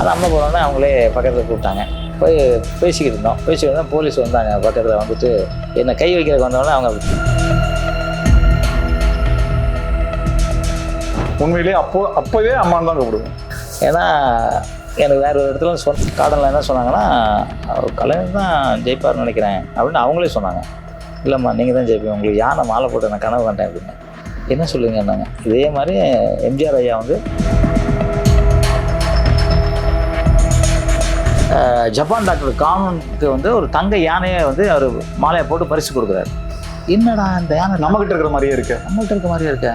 அது அம்மா போனோடனே அவங்களே பக்கத்தில் கூப்பிட்டாங்க. போய் பேசிக்கிட்டு இருந்தோம். பேசிக்கிட்டு இருந்தோம். போலீஸ் வந்தாங்க பக்கத்தில் வந்துட்டு என்னை கை வைக்கிறதுக்கு வந்தோடனே அவங்க உண்மையிலேயே அப்போ அப்போவே அம்மான்னு தான் கூப்பிடுவேன் ஏன்னா எனக்கு வேறு ஒரு இடத்துல சொன்ன காடனில் என்ன சொன்னாங்கன்னா கலைஞர் தான் ஜெயிப்பார்னு நினைக்கிறேன். அப்படின்னு அவங்களே சொன்னாங்க. இல்லைம்மா நீங்கள் தான் ஜெயிப்பீங்க. உங்களுக்கு யானை மாலை போட்டு நான் கனவு கண்டேன். அப்படின்னு என்ன சொல்லுங்க என்னங்க இதே மாதிரி எம்ஜிஆர் ஐயா வந்து ஜப்பான் டாக்டர் காமனுக்கு வந்து ஒரு தங்க யானையை வந்து அவர் மாலையை போட்டு பரிசு கொடுக்குறாரு. என்னடா இந்த யானை நம்ம கிட்ட இருக்கிற மாதிரியே இருக்கு? நம்மள்ட்ட இருக்க மாதிரியே இருக்க.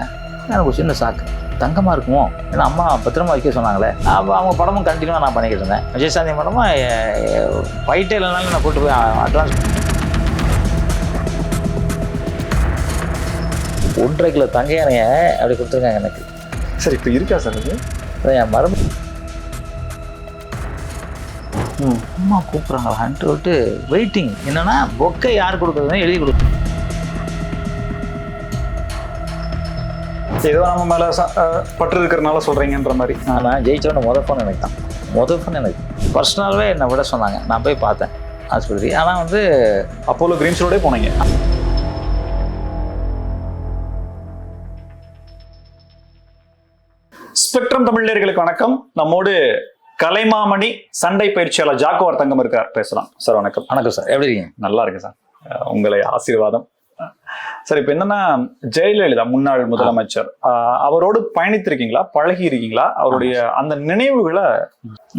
எனக்கு ஒரு சின்ன சாக்கு தங்கமாக இருக்குமோ? ஏன்னா அம்மா பத்திரமா வைக்க சொன்னாங்களே. அப்போ அவங்க படமும் கண்டினியூவாக நான் பண்ணிக்கிட்டு இருந்தேன். விஜயசாந்தி படமும் ஃபைட்டே இல்லைனாலும் நான் கூட்டு போய் அட்வான்ஸ் ஒன்றரை கிலோ தங்க யானையை அப்படி கொடுத்துருக்காங்க எனக்கு. சரி இப்போ இருக்கா சார் அதான் என் மரபு ம் அம்மா கூப்பிட்றாங்களான்ட்டு விட்டு வெயிட்டிங் என்னன்னா பொக்கை யார் கொடுக்குறதுன்னு எழுதி கொடு. ஏதோ நம்ம மேல பற்று இருக்கிறனால சொல்றீங்கன்ற மாதிரி. ஆனால் ஜெயிச்சவன மொதல் ஃபோன் எனக்கு தான் மொதல் ஃபோன் எனக்கு பர்சனலாகவே என்னை விட சொன்னாங்க. நான் போய் பார்த்தேன் ஆஸ்பத்திரி ஆனால் வந்து அப்போலோ கிரீன்ஸ் ரோடே போனீங்க. ஸ்பெக்ட்ரம் தமிழர்களுக்கு வணக்கம். நம்மோடு கலைமாமணி சண்டை பயிற்சியாளர் ஜாக்குவார் தங்கம் இருக்கார். பேசலாம். சார் வணக்கம். வணக்கம் சார். எப்படி இருக்கீங்க? நல்லா இருக்கு சார். உங்களை ஆசீர்வாதம். சார் இப்போ என்னன்னா ஜெயலலிதா முன்னாள் முதலமைச்சர். அவரோடு பயணித்திருக்கீங்களா? பழகி இருக்கீங்களா அவருடைய அந்த நினைவுகளை?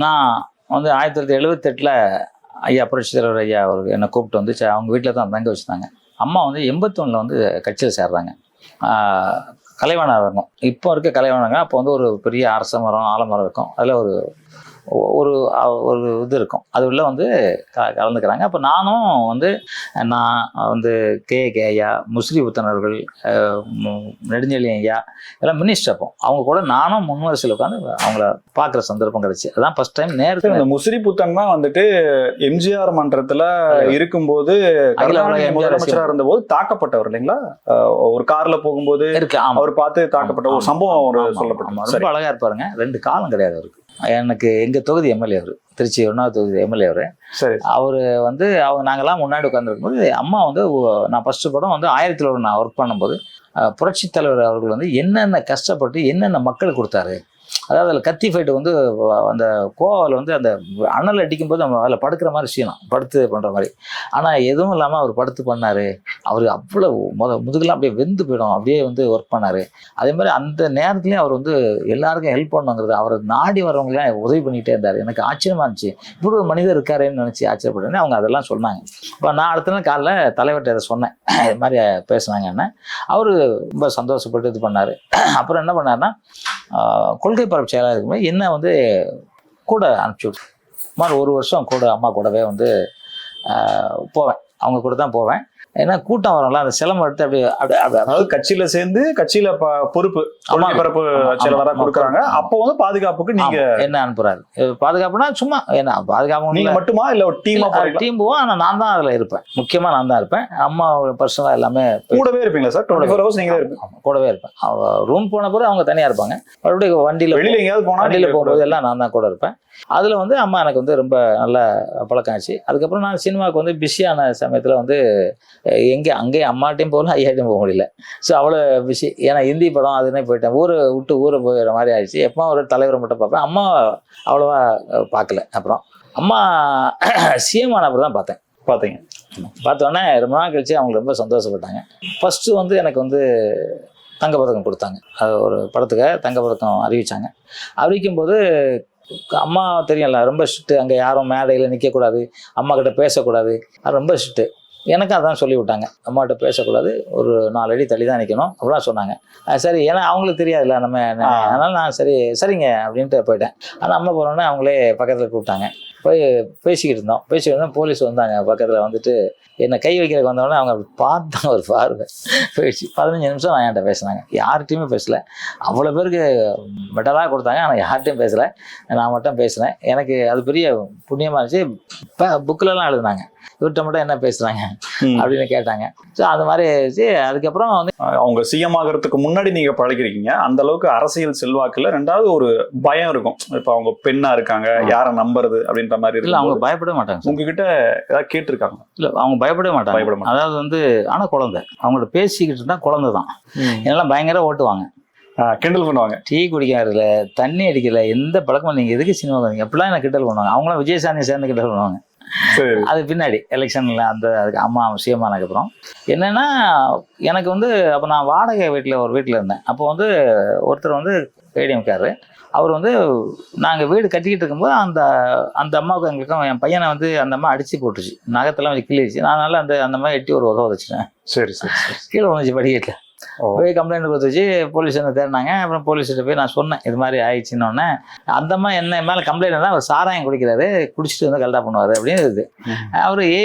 நான் வந்து ஆயிரத்தி தொள்ளாயிரத்தி எழுபத்தெட்டில் ஐயா புரட்சி தலைவர் ஐயா அவருக்கு என்னை கூப்பிட்டு வந்து அவங்க வீட்டில் தான் தங்க வச்சுருந்தாங்க. அம்மா வந்து எண்பத்தொன்னில் வந்து கட்சியில் சேர்றாங்க. கலைவாணர் இருக்கும் இப்போ இருக்க கலைவாணங்க அப்போ வந்து ஒரு பெரிய அரச மரம் ஆலமரம் இருக்கும். அதில் ஒரு ஒரு ஒரு இது இருக்கும். அது உள்ள வந்து க கலந்துக்கிறாங்க. அப்போ நானும் வந்து நான் வந்து கே கே ஐயா முஸ்லி புத்தனர்கள் நெடுஞ்செழி ஐயா எல்லாம் மினிஸ்டர் அப்போ. அவங்க கூட நானும் முன்வரிசையில் உட்காந்து அவங்கள பார்க்குற சந்தர்ப்பம் கிடைச்சு. அதான் ஃபர்ஸ்ட் டைம் நேருக்கு இந்த முசிறி புத்தன் தான் வந்துட்டு எம்ஜிஆர் மன்றத்துல இருக்கும்போது அகில உலக கருணாநிதி எம்ஜிஆர் முதலமைச்சரா இருந்தபோது தாக்கப்பட்டவர் இல்லைங்களா? ஒரு கார்ல போகும்போது அவர் பார்த்து தாக்கப்பட்ட ஒரு சம்பவம் ஒரு சொல்லப்பட்டது ரொம்ப அழகா இருப்பாருங்க. ரெண்டு காலம் கிடையாது அவருக்கு. எனக்கு எங்க தொகுதி எம்எல்ஏ அவர். திருச்சி ஒன்றாவது தொகுதி எம்எல்ஏ அவர். சரி. அவர் வந்து அவங்க நாங்கெல்லாம் முன்னாடி உட்காந்துருக்கும்போது அம்மா வந்து நான் ஃபர்ஸ்ட் படம் வந்து ஆயிரத்தில் நான் ஒர்க் பண்ணும்போது புரட்சித் தலைவர் அவர்கள் வந்து என்னென்ன கஷ்டப்பட்டு என்னென்ன மக்களுக்கு கொடுத்தாரு? அதாவது அதில் கத்தி ஃபைட்டு வந்து அந்த கோவாவில் வந்து அந்த அனல் அடிக்கும்போது நம்ம அதில் படுக்கிற மாதிரி செய்யணும் படுத்து பண்ணுற மாதிரி. ஆனால் எதுவும் இல்லாமல் அவர் படுத்து பண்ணார். அவர் அவ்வளோ முத முதுகெல்லாம் அப்படியே வெந்து போயிடும். அப்படியே வந்து ஒர்க் பண்ணார். அதே மாதிரி அந்த நேரத்துலையும் அவர் வந்து எல்லாருக்கும் ஹெல்ப் பண்ணுங்கிறது அவர் நாடி வரவங்களாம் உதவி பண்ணிகிட்டே இருந்தார். எனக்கு ஆச்சரியமா இருந்துச்சு. இப்படி ஒரு மனிதர் இருக்காரேன்னு நினச்சி ஆச்சரியப்பட்டேன் அவங்க அதெல்லாம் சொன்னாங்க. இப்போ நான் அடுத்த நாள் காலைல தலைவர்கிட்ட இதை சொன்னேன். இது மாதிரி பேசினாங்கன்னு என்ன. அவர் ரொம்ப சந்தோஷப்பட்டு இது பண்ணார். அப்புறம் என்ன பண்ணார்னா கொள்கை பரப்பு செயலாளர் இருக்கும்போது என்ன வந்து கூட அனுப்பிச்சி விட்டு சுமார் ஒரு வருஷம் கூட அம்மா கூடவே வந்து போவேன். அவங்க கூட தான் போவேன். ஏன்னா கூட்டம் வரும்ல அந்த சிலம்பம் எடுத்து அப்படியே அதாவது கட்சியில சேர்ந்து கட்சியில பொறுப்பு. பரப்பு ஆமா. கொடுக்குறாங்க. அப்போ வந்து பாதுகாப்புக்கு நீங்க என்ன அனுப்புறாரு? பாதுகாப்புனா சும்மா என்ன பாதுகாப்பு நீங்க மட்டுமா? இல்ல ஒரு டீமா டீம் போவோம் ஆனால் நான் தான் அதில் இருப்பேன். முக்கியமாக நான் தான் இருப்பேன். அம்மா பர்சனலாக எல்லாமே கூடவே இருப்பீங்களா சார்? டுவெண்ட்டி ஃபோர் ஹவர்ஸ் நீங்க ஆமா, கூடவே இருப்பேன். ரூம் போன பிறகு அவங்க தனியாக இருப்பாங்க. மறுபடியும் வண்டியில் வெளியில எங்கேயாவது போனா வண்டியில் போகும்போது எல்லாம் நான் தான் கூட இருப்பேன். அதில் வந்து அம்மா எனக்கு வந்து ரொம்ப நல்ல பழக்கம் ஆச்சு. அதுக்கப்புறம் நான் சினிமாவுக்கு வந்து பிஸியான சமயத்தில் வந்து எங்கே அங்கேயும் அம்மாட்டையும் போகல ஐயாட்டையும் போக முடியல. ஸோ அவ்வளோ பிஸி ஏன்னா ஹிந்தி படம் அதுனே போயிட்டேன். ஊரை விட்டு ஊரை போயிடுற மாதிரி ஆயிடுச்சு. எப்போ ஒரு தலைவரை மட்டும் பார்ப்பேன். அம்மா அவ்வளோவா பார்க்கல. அப்புறம் அம்மா சிஎம் ஆன அப்புறம் தான் பார்த்தேன். பாத்தீங்க பார்த்தோன்னே ரொம்ப நாள் கழிச்சு அவங்க ரொம்ப சந்தோஷப்பட்டாங்க. ஃபஸ்ட்டு வந்து எனக்கு வந்து தங்கப்பதக்கம் கொடுத்தாங்க. அது ஒரு படத்துக்கு தங்கப்பதக்கம் அறிவிச்சாங்க. அறிவிக்கும்போது அம்மா தெரியும்ல ரொம்ப ஸ்ட்ரிக்ட்டு அங்கே யாரும் மேடையில் நிற்கக்கூடாது அம்மா கிட்ட பேசக்கூடாது. அது ரொம்ப ஸ்ட்ரிக்ட்டு எனக்கு அதான் சொல்லி விட்டாங்க. அம்மாகிட்ட பேசக்கூடாது. ஒரு நாலு அடி தள்ளி தான் நிற்கணும் அப்படிலாம் சொன்னாங்க. சரி ஏன்னா அவங்களுக்கு தெரியாதுல்ல நம்ம. அதனால நான் சரி சரிங்க அப்படின்ட்டு போயிட்டேன். ஆனால் அம்மா போனோடனே அவங்களே பக்கத்தில் கூப்பிட்டாங்க. போய் பேசிக்கிட்டு இருந்தோம். பேசிக்கிட்டு இருந்தோம் போலீஸ் வந்தாங்க பக்கத்தில் வந்துட்டு என்னை கை வைக்கிறதுக்கு வந்தவொடனே அவங்க அப்படி பார்த்தாங்க ஒரு பார்வை. போயிடுச்சு. பதினஞ்சு நிமிஷம் நான் என்கிட்ட பேசினாங்க. யார்கிட்டையுமே பேசல. அவ்வளோ பேருக்கு மெடலாக கொடுத்தாங்க. ஆனால் யார்கிட்டையும் பேசலை. நான் மட்டும் பேசினேன். எனக்கு அது பெரிய புண்ணியமாக இருந்துச்சு. இப்போ புக்கிலலாம் எழுதுனாங்க. இவர்கிட்ட மட்டும் என்ன பேசுறாங்க. அப்படின்னு கேட்டாங்க. ஸோ அது மாதிரி. அதுக்கப்புறம் வந்து அவங்க சிஎம் ஆகிறதுக்கு முன்னாடி நீங்க பழகிருக்கீங்க. அந்த அளவுக்கு அரசியல் செல்வாக்குல ரெண்டாவது ஒரு பயம் இருக்கும். இப்ப அவங்க பெண்ணா இருக்காங்க யாரை நம்புறது அப்படின்ற மாதிரி இல்ல அவங்க பயப்படவே மாட்டாங்க. உங்ககிட்ட ஏதாவது கேட்டிருக்காங்க இல்ல அவங்க பயப்படவே மாட்டாங்க. பயப்பட மாட்டாங்க. அதாவது வந்து ஆனா குழந்தை. அவங்கள்ட்ட பேசிக்கிட்டு இருந்தா குழந்தை தான். என்னெல்லாம் பயங்கர ஓட்டுவாங்க. கிண்டல் பண்ணுவாங்க. டீ குடிக்கிறதுல தண்ணி அடிக்கல எந்த பழக்கமும் நீங்க எதுக்கு சினிமா அப்படிலாம் எனக்கு கிண்டல் பண்ணுவாங்க? அவங்களாம் விஜயசாந்தி சேர்ந்து கிண்டல் பண்ணுவாங்க. அது பின்னாடி எலெக்ஷன்ல அந்த அதுக்கு அம்மா சிஎம் ஆனதுக்கப்புறம் என்னன்னா எனக்கு வந்து அப்போ நான் வாடகை வீட்டில் ஒரு வீட்டில் இருந்தேன். அப்போ வந்து ஒருத்தர் வந்து ஏடிஎம்காரு அவர் வந்து நாங்கள் வீடு கட்டிக்கிட்டு இருக்கும்போது அந்த அந்த அம்மாவுக்கு எங்களுக்கும் என் பையனை வந்து அந்த அம்மா அடிச்சு போட்டுருச்சு நகத்தெல்லாம் வச்சு கிள்ளிடுச்சு. நான் அதனால அந்த அந்த மாதிரி எட்டி ஒரு உதவ வச்சுட்டேன். சரி சரி கீழே வந்துச்சு படிக்கட்டில். போய் கம்ப்ளைண்ட் கொடுத்துச்சு போலீஸ் என்ன தேடினாங்க. அப்புறம் போலீஸ்கிட்ட போய் நான் சொன்னேன் இது மாதிரி ஆயிடுச்சுன்னு உடனே அந்த அம்மா என்ன மேலே கம்ப்ளைண்ட் என்ன அவர் சாராயம் குடிக்கிறாரு குடிச்சிட்டு வந்து கல்டா பண்ணுவார் அப்படின்னு இது அவர் ஏ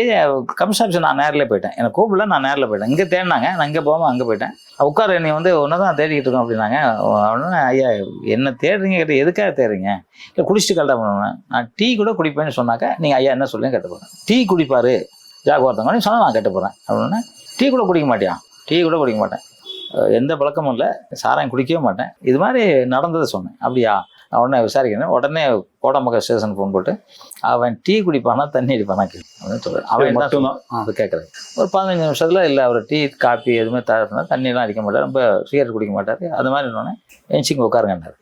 கமிஷன் நான் நேரில் போயிட்டேன். எனக்கு கூப்பிடல நான் நேரில் போயிட்டேன். இங்கே தேடினாங்க நான் இங்கே போகாமல் அங்கே போயிட்டேன். உட்கார நீ வந்து ஒன்று தான் தேடிக்கிட்டு இருக்கோம் அப்படின்னாங்க. உடனே ஐயா என்ன தேடுறீங்க? கேட்டு எதுக்காக தேடுறீங்க? இல்லை குடிச்சிட்டு கல்டா பண்ணுவேன். நான் டீ கூட குடிப்பேன்னு சொன்னாக்க நீங்கள் ஐயா என்ன சொல்லுங்க கேட்டு போகிறேன் டீ குடிப்பாரு ஜாகுவார்த்தங்க சொன்னால் நான் கேட்டு போகிறேன் அப்படின்னா டீ கூட குடிக்க மாட்டியா? டீ கூட குடிக்க மாட்டேன். எந்த பழக்கமும் இல்லை. சாராயம் குடிக்கவே மாட்டேன். இது மாதிரி நடந்ததை சொன்னேன். அப்படியா? உடனே விசாரிக்கிறேன். உடனே கோடம்பக்கம் ஸ்டேஷன் ஃபோன் போட்டு அவன் டீ குடிப்பானா தண்ணி அடிப்பானா? கேளு. அப்படின்னு சொல்கிறேன் அவன் என்ன. அது கேட்குறது ஒரு பதினஞ்சு நிமிஷத்தில் இல்லை அவர் டீ காப்பி எதுவுமே தரப்புனா தண்ணியெல்லாம் அடிக்க மாட்டார். ரொம்ப சிகரெட் குடிக்க மாட்டார். அது மாதிரி இருந்தோடனே எஞ்சிங்க உட்காருங்கன்னாரு.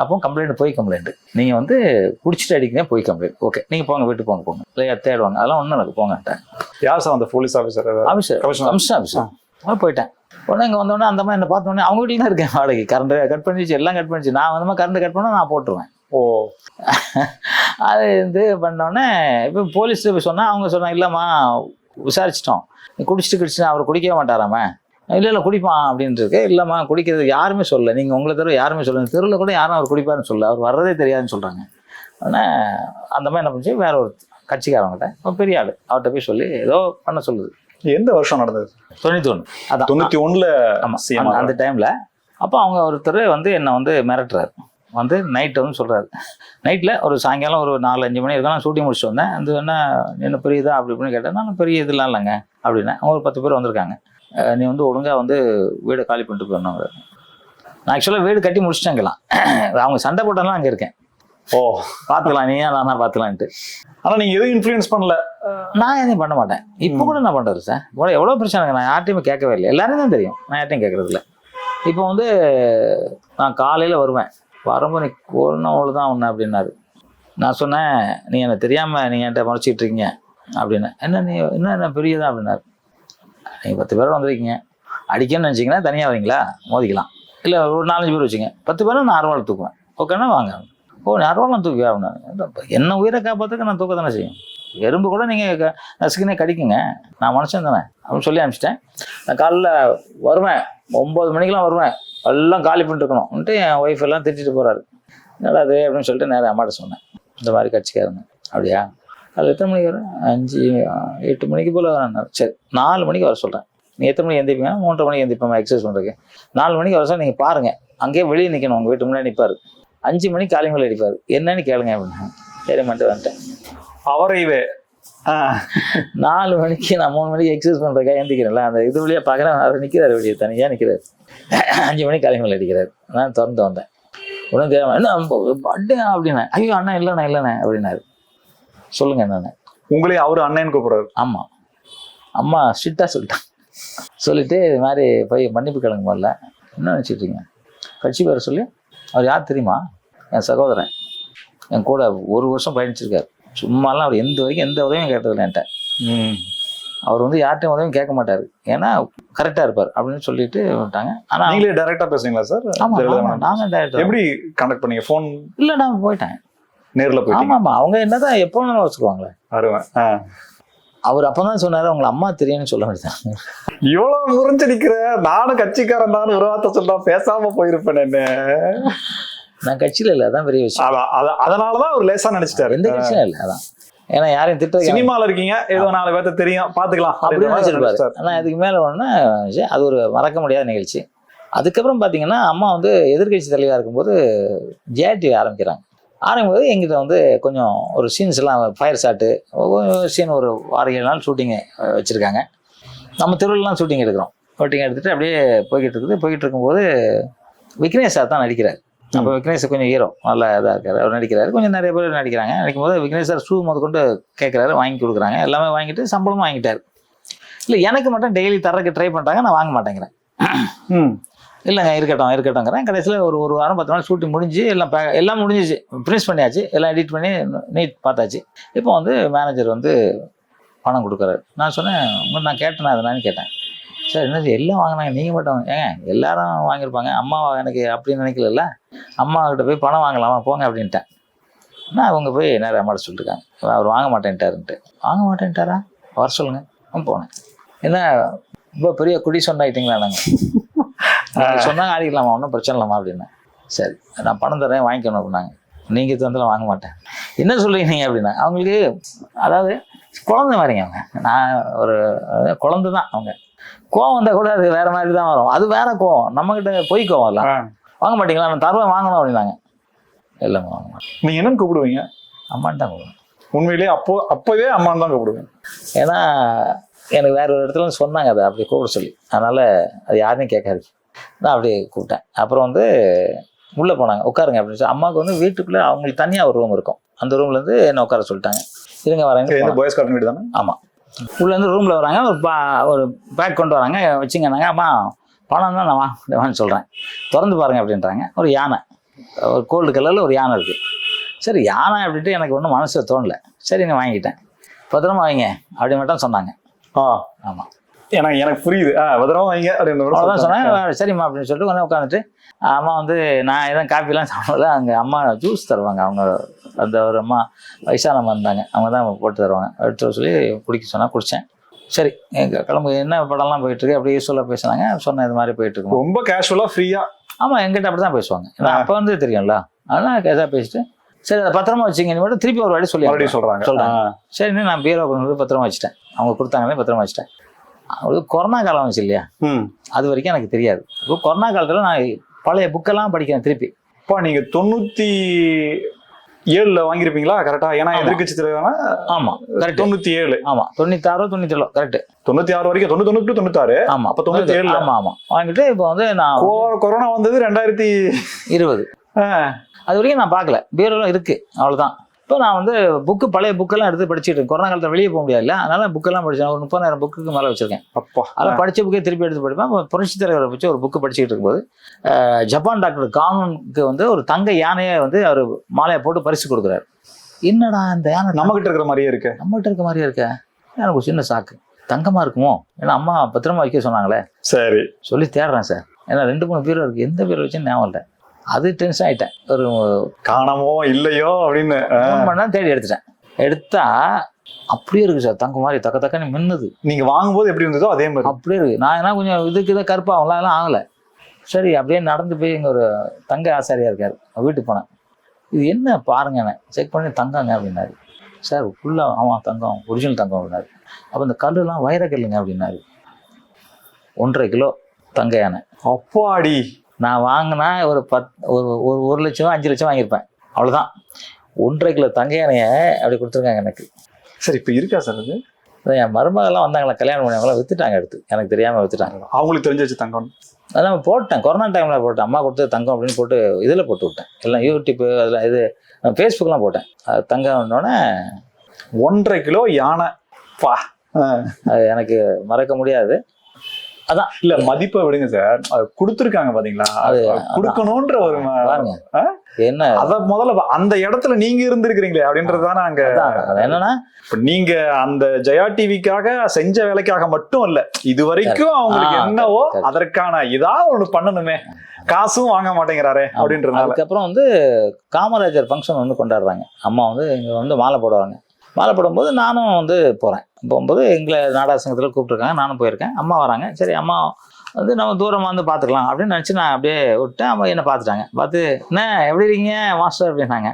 அப்போ கம்ப்ளைண்ட் போய் கம்ப்ளைண்ட் நீங்கள் வந்து குடிச்சிட்டு அடிக்கிறீங்க போய் கம்ப்ளைண்ட் ஓகே நீங்கள் போங்க வீட்டுக்கு போங்க போங்க. இல்லையா தேடுவாங்க. அதெல்லாம் ஒன்றும் எனக்கு போங்கட்டேன் யார் சார் அந்த police officer officer. Commission officer போயிட்டேன். உடனே இங்கே வந்தோடனே அந்த மாதிரி என்ன பார்த்தோன்னே அவங்க வீட்டில் தான் இருக்கேன் வாடகை கரண்ட் கட் பண்ணிச்சு எல்லாம் கட் பண்ணிச்சு நான் வந்து கரண்ட் கட் பண்ணால் நான் போட்டுருவேன். ஓ. அது இது பண்ணோடனே இப்போ போலீஸ் போய் சொன்னால் அவங்க சொன்னாங்க இல்லைம்மா விசாரிச்சிட்டோம். நீ குடிச்சிட்டு குடிச்சிட்டு அவர் குடிக்கவே மாட்டாராமே இல்லை இல்லை குடிப்பான் அப்படின்ட்டு இருக்கு இல்லைம்மா குடிக்கிறது யாருமே சொல்லல. நீங்கள் உங்களை தவிர யாருமே சொல்லுங்க தெருவில் கூட யாரும் அவர் குடிப்பாருன்னு சொல்லல. அவர் வர்றதே தெரியாதுன்னு சொல்கிறாங்க ஆனால் அந்த மாதிரி என்ன பண்ணுச்சு வேற ஒரு கட்சிக்காரவங்கிட்ட பெரிய ஆள் அவர்கிட்ட போய் சொல்லி ஏதோ பண்ண சொல்லுது. எந்த வருஷம் நடந்தது? தொண்ணூற்றி ஒன்று அதான் தொண்ணூத்தி ஒண்ணுல ஆமாம் அந்த- டைமில் அப்போ அவங்க ஒருத்தர் வந்து என்னை வந்து மிரட்டுறாரு. வந்து நைட்டு வந்து சொல்கிறாரு நைட்டில் ஒரு சாயங்காலம் ஒரு நாலு அஞ்சு மணி இருக்கும் நான் ஷூட்டிங் முடிச்சுட்டு வந்தேன். அது என்ன என்ன பெரியதா? அப்படி இப்படின்னு கேட்டேன். நான் பெரிய இதெல்லாம் இல்லைங்க. அப்படின்னா அவங்க ஒரு பத்து பேர் வந்திருக்காங்க. நீ வந்து ஒழுங்காக வந்து வீடை காலி பண்ணிட்டு போயிடணும். நான் ஆக்சுவலாக வீடு கட்டி முடிச்சிட்டாங்கலாம் அவங்க சண்டை போட்டாலும் அங்கே இருக்கேன். ஓ பார்த்துக்கலாம் நீ நான் பார்த்துக்கலான்ட்டு ஆனால் நீங்கள் எதுவும் இன்ஃப்ளூயன்ஸ் பண்ணல? நான் எதுவும் பண்ண மாட்டேன். இப்போ கூட நான் பண்ணுறது சார். இவ்வளோ எவ்வளோ பிரச்சனை இருக்கு. நான் யார்ட்டையுமே கேட்கவே இல்லை. எல்லாரும் தான் தெரியும். நான் யார்ட்டையும் கேட்கறதில்ல இப்போ வந்து நான் காலையில் வருவேன். வரும்போது நீ கொரோனாவில் தான் ஒன்று அப்படின்னாரு. நான் சொன்னேன் நீ என்ன தெரியாமல் நீங்கள் என்கிட்ட மறைச்சிட்டு இருக்கீங்க. அப்படின்னு. என்ன நீ என்ன என்ன பெரியதான் அப்படின்னாரு. நீங்கள் பத்து பேரோட வந்திருக்கீங்க. அடிக்கணும்னு நினச்சிங்கன்னா தனியாக வரீங்களா? மோதிக்கலாம். இல்லை ஒரு நாலஞ்சு பேர் வச்சுங்க பத்து பேரும் நான் அறுவாள் தூக்குவேன் ஓகேன்னா வாங்க. ஓ நீ தூக்கி ஆகணும். என்ன உயிரை காப்பாற்றுக்க நான் தூக்க தானே செய்யும் எறும்பு கூட நீங்கள் நசுக்குன்னே கடிக்குங்க. நான் மனுஷன் தானே. அப்படின்னு சொல்லி அனுப்பிச்சிட்டேன். நான் காலைல வருவேன். ஒம்பது மணிக்கெலாம் வருவேன். எல்லாம் காலி பண்ணிட்டு இருக்கணும்ன்ட்டு என் ஒய்ஃப் எல்லாம் திட்டிட்டு போகிறாரு என்னடா அது அப்படின்னு சொல்லிட்டு நேரம் அம்மாட்ட சொன்னேன். இந்த மாதிரி கட்சிக்காரங்க. அப்படியா? அது எத்தனை மணிக்கு வரேன் அஞ்சு எட்டு மணிக்கு போல் வரேன் சரி நாலு மணிக்கு வர சொல்கிறேன் நீ எத்தனை மணிக்கு எந்திரிப்பீங்க மூன்றரை மணிக்கு எந்திரிப்பேன் எக்ஸசைஸ் பண்ணுறதுக்கு நாலு மணிக்கு வர சார் நீங்கள் பாருங்கள் அங்கேயே வெளியே நிற்கணும் உங்கள் வீட்டு முன்னாடி நிற்பார் அஞ்சு மணிக்கு காலிங் மேலே அடிப்பார். என்னன்னு கேளுங்க அப்படின்னு சரி மட்டும் வந்துட்டேன். அவரைவே நாலு மணிக்கு நான் மூணு மணிக்கு எக்ஸசைஸ் பண்ணுறதுக்காக எந்திக்கிறேன்ல அந்த இது வழியாக பார்க்குறேன் அவர் நிற்கிறாரு வெளியே தனியாக நிற்கிறாரு அஞ்சு மணிக்கு காலிங் மேலே அடிக்கிறாரு. நான் திறந்து வந்தேன். உடனே தெரியாம என்ன பட்டு அப்படின்னா ஐயோ அண்ணா இல்லைண்ணே இல்லைண்ணே அப்படின்னாரு. சொல்லுங்க என்னண்ணே உங்களே அவரு அண்ணன் கூப்பிடுறாரு. ஆமாம் அம்மா ஸ்ட்ரிக்டாக சொல்லிட்டான் சொல்லிட்டு இது மாதிரி போய் மன்னிப்பு கிளங்க முதல்ல. என்ன நினச்சிட்ருங்க கட்சி பேரை சொல்லி. அவர் யார் தெரியுமா? என் சகோதரன். என் கூட ஒரு வருஷம் பயணிச்சிருக்காரு. சும்மாலாம் அவர் எந்த வரைக்கும் எந்த உதவியும் கேட்டதில்லை என்கிட்ட. அவர் வந்து யார்கிட்டையும் உதவியும் கேட்க மாட்டார். ஏன்னா கரெக்டாக இருப்பார் அப்படின்னு சொல்லிட்டு விட்டாங்க. ஆனால் நீங்களே டைரக்டா பேசுறீங்களா சார் ஆமாம் நாங்கள் டேரக்டர் எப்படி கனெக்ட் பண்ணீங்க? ஃபோன் இல்லை நான் போயிட்டேன். நேர்ல போயிட்டீங்க. ஆமாம் ஆமாம் அவங்க என்னதான் எப்போ வேணாலும் வச்சுக்குவாங்களே. வருவேன் ஆ. அவர் அப்போ தான் சொன்னார் உங்களை அம்மா தெரியும்னு சொல்ல வேண்டியதான் இவ்வளவு முறிஞ்சு நிக்கிற நானும் கட்சிக்காரன் தான் ஒரு வார்த்தை சொன்னா பேசாம போயிருப்பேன் என்ன. நான் கட்சியில் இல்லை அதான் பெரிய விஷயம். அதான், அத- அதனாலதான் அவர் லேசா நினைச்சிட்டாரு எந்த கட்சியும் இல்லை அதான். ஏன்னா யாரையும் திட்ட சினிமால இருக்கீங்க ஏதோ நாலு பேர்த்த தெரியும் பாத்துக்கலாம் அப்படின்னு நினைச்சிருப்பாரு. ஆனால் இதுக்கு மேலே ஒன்று அது ஒரு மறக்க முடியாத நிகழ்ச்சி. அதுக்கப்புறம் பார்த்தீங்கன்னா அம்மா வந்து எதிர்க்கட்சி தலைவராக இருக்கும்போது ஜேடி ஆரம்பிக்கிறாங்க. ஆரம்பிக்கும் போது எங்கிட்ட வந்து கொஞ்சம் ஒரு சீன்ஸ் எல்லாம் ஃபயர் ஷாட்டு சீன் ஒரு ஆறு ஏழு நாள் ஷூட்டிங்கு வச்சுருக்காங்க. நம்ம தெருவில்லாம் ஷூட்டிங் எடுக்கிறோம். ஷூட்டிங் எடுத்துகிட்டு அப்படியே போய்கிட்டு இருக்குது. போய்கிட்டு இருக்கும்போது விக்னேஷ் சார் தான் நடிக்கிறார். அப்போ விக்னேஷ் கொஞ்சம் ஹீரோ நல்லா இதாக இருக்காரு. அவர் நடிக்கிறாரு. கொஞ்சம் நிறைய பேர் நடிக்கிறாங்க. நடிக்கும்போது விக்னேஷ் சார் ஷூ முதற்கொண்டு கேட்குறாரு வாங்கி கொடுக்குறாங்க. எல்லாமே வாங்கிட்டு சம்பளமும் வாங்கிட்டாரு. இல்லை எனக்கு மட்டும் டெய்லி தரக்கு ட்ரை பண்ணுறாங்க நான் வாங்க மாட்டேங்கிறேன். இல்லைங்க இருக்கட்டும் இருக்கட்டும்ங்கிறேன். கடைசியில் ஒரு ஒரு வாரம் பத்து நாள் ஷூட்டிங் முடிஞ்சு எல்லாம் பே- எல்லாம் முடிஞ்சிச்சு. ஃபினிஷ் பண்ணியாச்சு. எல்லாம் எடிட் பண்ணி நீட் பார்த்தாச்சு. இப்போ வந்து மேனேஜர் வந்து பணம் கொடுக்குறாரு. நான் சொன்னேன் நான் கேட்டேன் அதனால கேட்டேன். சார் என்னது எல்லாம் வாங்கினாங்க? நீங்கள் மட்டும் ஏங்க எல்லாரும் வாங்கியிருப்பாங்க. அம்மா எனக்கு அப்படின்னு நினைக்கல அம்மாக்கிட்ட போய் பணம் வாங்கலாமா? போங்க அப்படின்ட்டேன். நான் அவங்க போய் நேரம் அம்மாட்ட சொல்லிட்டுருக்காங்க அவர் வாங்க மாட்டேன்ட்டாருன்ட்டு. வாங்க மாட்டேன்ட்டாரா? வர சொல்லுங்க. போனேன். என்ன ரொம்ப பெரிய குடி சொன்னாயிட்டீங்களா நாங்கள் சொன்னாங்க ஆடிக்கலாமா ஒன்றும் பிரச்சனை இல்லைம்மா அப்படின்னேன் சரி நான் பணம் தரேன் வாங்கிக்கணும் அப்படின்னாங்க. நீங்கள் தந்தாலும் வாங்க மாட்டேன். என்ன சொல்றீங்க நீங்கள் அப்படின்னா? அவங்களுக்கு அதாவது குழந்தை மாதிரிங்க அவங்க. நான் ஒரு குழந்தை தான் அவங்க. கோவம் வந்தால் கூட அது வேற மாதிரி தான் வரும். அது வேற கோவம். நம்மக்கிட்ட பொய் கோவம் இல்லை. வாங்க மாட்டீங்களா? நான் தருவேன் வாங்கணும் அப்படின்னாங்க. இல்லைம்மா வாங்க மாட்டேன். நீங்க என்னன்னு கூப்பிடுவீங்க? அம்மான்னு தான் கூப்பிடுவேன். உண்மையிலேயே அப்போ அப்பவே அம்மான்னு தான் கூப்பிடுவேன். ஏன்னா எனக்கு வேற ஒரு இடத்துல சொன்னாங்க அதை அப்படி கூப்பிட சொல்லி. அதனால அது யாருமே கேட்காது. நான் அப்படியே கூப்பிட்டேன். அப்புறம் வந்து உள்ளே போனாங்க. உட்காருங்க அப்படின்னு சொல்லி. அம்மாவுக்கு வந்து வீட்டுக்குள்ளே அவங்களுக்கு தனியாக ஒரு ரூம் இருக்கும். அந்த ரூம்லேருந்து என்ன உட்கார சொல்லிட்டாங்க. இருங்க வரேங்க பாய்ஸ் கார்டன் வீடு தானே? ஆமாம் உள்ளேருந்து ரூமில் வராங்க. ஒரு பா ஒரு பேக் கொண்டு வராங்க. வச்சுங்கன்னாங்க அம்மா பணம் தான் நான் வாங்க சொல்கிறேன் திறந்து பாருங்க அப்படின்றாங்க. ஒரு யானை. ஒரு கோல்டு கலரில் ஒரு யானை இருக்குது சரி யானை அப்படின்ட்டு எனக்கு ஒன்றும் மனசில் தோணல. சரி நான் வாங்கிட்டேன் பத்திரமா வைங்க. அப்படி மட்டும் சொன்னாங்க. ஆ. ஆமாம் எனக்கு எனக்கு புரியுது. ஆ பத்திரமா வைங்க அப்படின்னு. சொன்னேன் சரிம்மா அப்படின்னு சொல்லிட்டு கொஞ்சம் உட்காந்துட்டு அம்மா வந்து நான் எதுவும் காப்பிலாம் சாப்பிடல. அங்கே அம்மா ஜூஸ் தருவாங்க. அவங்க அந்த ஒரு அம்மா வயசானம்மா இருந்தாங்க அவங்க தான் போட்டு தருவாங்க. எடுத்து சொல்லி குடிக்க சொன்னால் குடித்தேன் சரி எங்க கிளம்பு என்ன படம்லாம் போயிட்டு இருக்கு? அப்படியே சொல்ல பேசுனாங்க. சொன்னேன் இது மாதிரி போயிட்டு இருக்கோம் ரொம்ப கேஷுவலா ஃப்ரீயா ஆமாம் எங்கிட்ட அப்படி தான் பேசுவாங்க. ஏன்னா அப்போ வந்து தெரியும்ல. அதெல்லாம் கேஸாக பேசிட்டு சரி அதை பத்திரமா வச்சுங்க. மட்டும் திருப்பி ஒரு வாட்டி சொல்லி சொல்றாங்க. ஆ. சரி நான் பீரோ கொண்டு பத்திரமா வச்சுட்டேன். அவங்க கொடுத்தாங்களே பத்திரமா வச்சுட்டேன். கொரோனா காலம் வந்துச்சு இல்லையா? அது வரைக்கும் எனக்கு தெரியாது. இப்போ கொரோனா காலத்தில் நான் பழைய புக்கெல்லாம் படிக்கிறேன் திருப்பி. அப்பா நீங்க தொண்ணூத்தி ஏழுல வாங்கியிருப்பீங்களா? கரெக்டா ஏன்னா. எதிர்கட்சி தலைவரான ஆமாம் கரெக்ட் தொண்ணூத்தி ஏழு. ஆமாம் தொண்ணூத்தாறோ தொண்ணூத்தேழோ கரெக்ட் தொண்ணூத்தி ஆறு வரைக்கும் தொண்ணூத்தி தொண்ணூத்தி தொண்ணூத்தாறு. ஆமாம் அப்ப தொண்ணூத்தி ஏழுல. ஆமாம் ஆமாம் வாங்கிட்டு இப்போ வந்து நான் கொரோனா வந்தது ரெண்டாயிரத்தி இருபது. அது வரைக்கும் நான் பார்க்கல. பீரோலாம் இருக்கு அவ்வளவுதான். இப்போ நான் வந்து புக்கு பழைய புக்கெல்லாம் எடுத்து படிச்சுட்டு இருக்கேன். கொரோனா காலத்தில் வெளியே போக முடியாதுல்ல. அதனால புக்கெல்லாம் படிச்சேன். ஒரு முப்பதாயிரம் புக்குக்கு மேலே வச்சிருக்கேன். அப்பா. அதில் படித்த புக்கே திருப்பி எடுத்து படிப்பேன். புரட்சி தலைவரை வச்சு ஒரு புக்கு படிச்சுட்டு இருக்கும்போது ஜப்பான் டாக்டர் கானூனுக்கு வந்து ஒரு தங்க யானையை வந்து அவர் மாலையை போட்டு பரிசு கொடுக்குறாரு. என்னடா இந்த யானை? நம்ம கிட்ட இருக்கிற மாதிரியே இருக்கு. நம்மகிட்ட இருக்க மாதிரியே இருக்க. எனக்கு ஒரு சின்ன சாக்கு. தங்கமா இருக்குமோ? ஏன்னா அம்மா பத்திரமா வைக்க சொன்னாங்களே. சரி. சொல்லி தேடுறேன் சார். ஏன்னா ரெண்டு மூணு பீரோ இருக்கு. எந்த பீரோ வச்சு ஞாபகம் இல்லை. அது டென்ஷன் ஆயிட்டேன். ஒரு காணமோ இல்லையோ அப்படின்னு நேரம் தேடி எடுத்துட்டேன். எடுத்தா அப்படியே இருக்கு சார். தங்க மாதிரி தக்க தக்கன்னு மின்னுது. நீங்க வாங்கும்போது எப்படி இருந்ததோ அதே மாதிரி. அப்படியே இருக்கு. நான் என்ன கொஞ்சம் இதுக்கு இதை கருப்பாகும்ல அதெல்லாம் ஆகலை. சரி அப்படியே நடந்து போய் இங்கே ஒரு தங்க ஆசாரியா இருக்காரு. வீட்டுக்கு போனேன். இது என்ன பாருங்க செக் பண்ணி தங்கங்க அப்படின்னாரு. சார் ஃபுல்லாக ஆமாம் தங்கம் ஒரிஜினல் தங்கம் அப்படின்னாரு. அப்போ இந்த கல்லுலாம் வைர கல்லுங்க அப்படின்னாரு. ஒன்றரை கிலோ தங்க யானை. அப்பாடி. நான் வாங்கினா ஒரு பத் ஒரு ஒரு ஒரு லட்சம் அஞ்சு லட்சம் வாங்கியிருப்பேன். அவ்வளோதான் ஒன்றரை கிலோ தங்க யானையை அப்படி கொடுத்துருக்காங்க எனக்கு. சரி இப்ப இருக்கா சார் அது? அதான் என் மருமகெல்லாம் வந்தாங்களா கல்யாணம் பண்ணவங்களாம் வித்துட்டாங்க எடுத்து எனக்கு தெரியாமல் வித்துட்டாங்க. அவங்களுக்கு தெரிஞ்சு வச்சு தங்கம். அதெல்லாம் போட்டேன். கொரோனா டைமில் போட்டேன். அம்மா கொடுத்து தங்கம் அப்படின்னு போட்டு இதில் போட்டு விட்டேன். எல்லாம் யூடியூப்பு அதில் இது ஃபேஸ்புக்கெலாம் போட்டேன். அது தங்கம்னோடனே ஒன்றரை கிலோ யானை. பா. அது எனக்கு மறக்க முடியாது. இல்ல மதிப்பை விடுங்க சார் அது கொடுத்துருக்காங்க பாத்தீங்களா? அது கொடுக்கணும்ன்ற ஒரு? என்ன? அத முதல்ல அந்த இடத்துல நீங்க இருந்திருக்கிறீங்களே அப்படின்றது தானே அங்க அதான் அது என்னன்னா இப்ப நீங்க அந்த ஜெயா டிவிக்காக செஞ்ச வேலைக்காக மட்டும் இல்ல இது வரைக்கும் அவங்களுக்கு என்னவோ. அதற்கான ஏதாவது ஒண்ணு பண்ணணுமே. காசும் வாங்க மாட்டேங்கிறாரே அப்படின்றதுனால. அதுக்கப்புறம் வந்து காமராஜர் ஃபங்க்ஷன் வந்து கொண்டாடுறாங்க. அம்மா வந்து இங்கே வந்து மாலை போடுவாங்க. மாலை போடும்போது நானும் வந்து போகிறேன் போகும்போது எங்களை நாடாசங்கத்தில் கூப்பிட்ருக்காங்க நானும் போயிருக்கேன். அம்மா வராங்க. சரி அம்மா வந்து நம்ம தூரமாக வந்து பார்த்துக்கலாம் அப்படின்னு நினச்சி நான் அப்படியே விட்டேன். அம்மா என்னை பார்த்துட்டாங்க பார்த்து என்ன எப்படி இருக்கீங்க? மாஸ்டர் அப்படின்னாங்க.